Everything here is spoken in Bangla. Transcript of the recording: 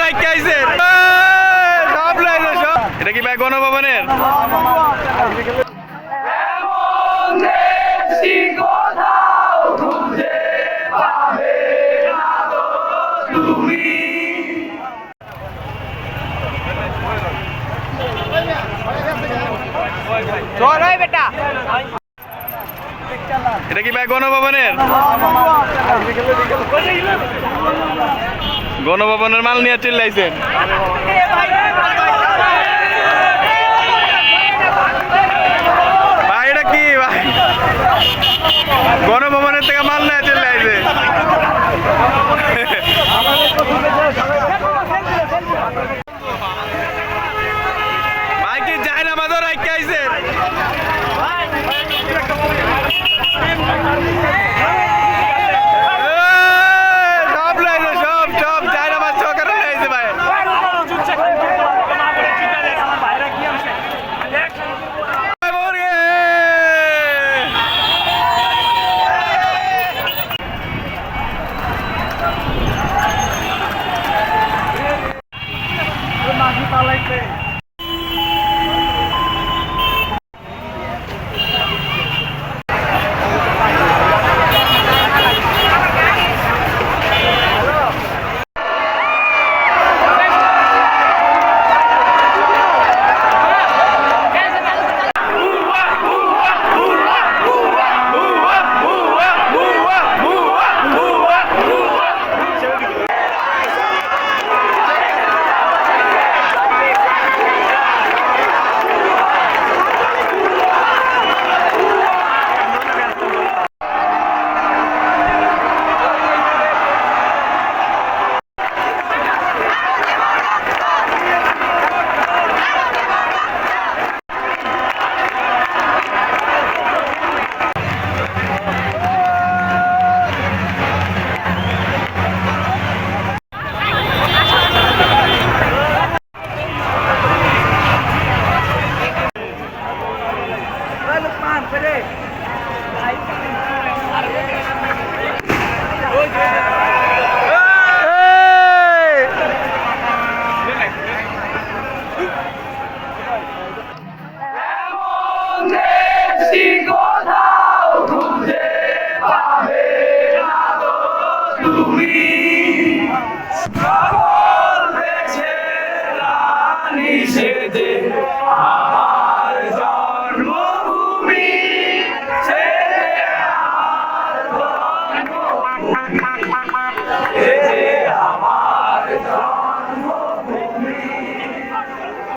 রাখতে আইছে সব লাইছে সব। এটা কি ভাই গণভবনের? বেটা। এটা কি ভাই গণভবনের? গণভবনের মাল নিয়ে চিল্লাইছেন। লাগবে হে Yeah.